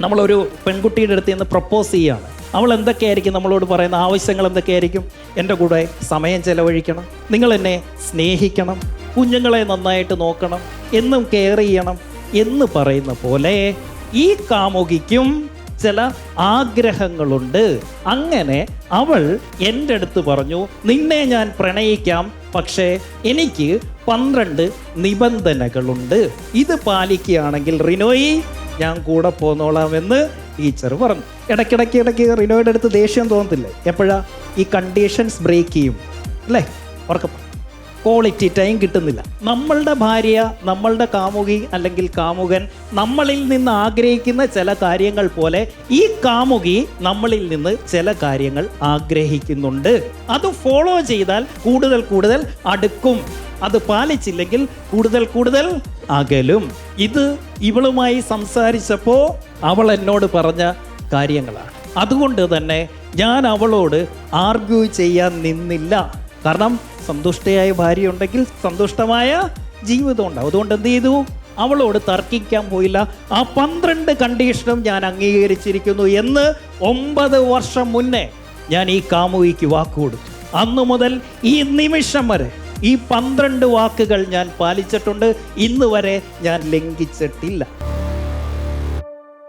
നമ്മളൊരു പെൺകുട്ടിയുടെ അടുത്ത് നിന്ന് പ്രപ്പോസ് ചെയ്യുകയാണ് അവൾ എന്തൊക്കെയായിരിക്കും നമ്മളോട് പറയുന്ന? ആവശ്യങ്ങൾ എന്തൊക്കെയായിരിക്കും? എന്റെ കൂടെ സമയം ചെലവഴിക്കണം. നിങ്ങൾ എന്നെ സ്നേഹിക്കണം. കുഞ്ഞുങ്ങളെ നന്നായിട്ട് നോക്കണം. എന്നും കെയർ ചെയ്യണം എന്ന് പറയുന്ന പോലെ ഈ കാമുകിക്കും ചില ആഗ്രഹങ്ങളുണ്ട്. അങ്ങനെ അവൾ എന്റെ അടുത്ത് പറഞ്ഞു നിന്നെ ഞാൻ പ്രണയിക്കാം പക്ഷേ എനിക്ക് പന്ത്രണ്ട് നിബന്ധനകളുണ്ട്. ഇത് പാലിക്കുകയാണെങ്കിൽ റിനോയി ഞാൻ കൂടെ പോന്നോളാമെന്ന് ടീച്ചർ പറഞ്ഞു. ഇടയ്ക്കിടയ്ക്ക് ഇടയ്ക്ക് റിനോയുടെ അടുത്ത് ദേഷ്യം തോന്നത്തില്ലേ? എപ്പോഴാ? ഈ കണ്ടീഷൻസ് ബ്രേക്ക് ചെയ്യും. അല്ലേ? ഉറക്കം ക്വാളിറ്റി ടൈം കിട്ടുന്നില്ല. നമ്മളുടെ ഭാര്യ നമ്മളുടെ കാമുകി അല്ലെങ്കിൽ കാമുകൻ നമ്മളിൽ നിന്ന് ആഗ്രഹിക്കുന്ന ചില കാര്യങ്ങൾ പോലെ ഈ കാമുകി നമ്മളിൽ നിന്ന് ചില കാര്യങ്ങൾ ആഗ്രഹിക്കുന്നുണ്ട്. അത് ഫോളോ ചെയ്താൽ കൂടുതൽ കൂടുതൽ അടുക്കും. അത് പാലിച്ചില്ലെങ്കിൽ കൂടുതൽ കൂടുതൽ അകലും. ഇത് ഇവളുമായി സംസാരിച്ചപ്പോൾ അവൾ എന്നോട് പറഞ്ഞ കാര്യങ്ങളാണ്. അതുകൊണ്ട് തന്നെ ഞാൻ അവളോട് ആർഗ്യൂ ചെയ്യാൻ നിന്നില്ല. കാരണം സന്തുഷ്ടയായ ഭാര്യ ഉണ്ടെങ്കിൽ സന്തുഷ്ടമായ ജീവിതം ഉണ്ടാവും. അതുകൊണ്ട് എന്ത് ചെയ്തു? അവളോട് തർക്കിക്കാൻ പോയില്ല. ആ പന്ത്രണ്ട് കണ്ടീഷനും ഞാൻ അംഗീകരിച്ചിരിക്കുന്നു എന്ന് ഒമ്പത് വർഷം മുന്നേ ഞാൻ ഈ കാമുകിക്ക് വാക്ക് കൊടുത്തു അന്നു മുതൽ ഈ നിമിഷം വരെ ഈ പന്ത്രണ്ട് വാക്കുകൾ ഞാൻ പാലിച്ചിട്ടുണ്ട്. ഇന്ന് വരെ ഞാൻ ലംഘിച്ചിട്ടില്ല.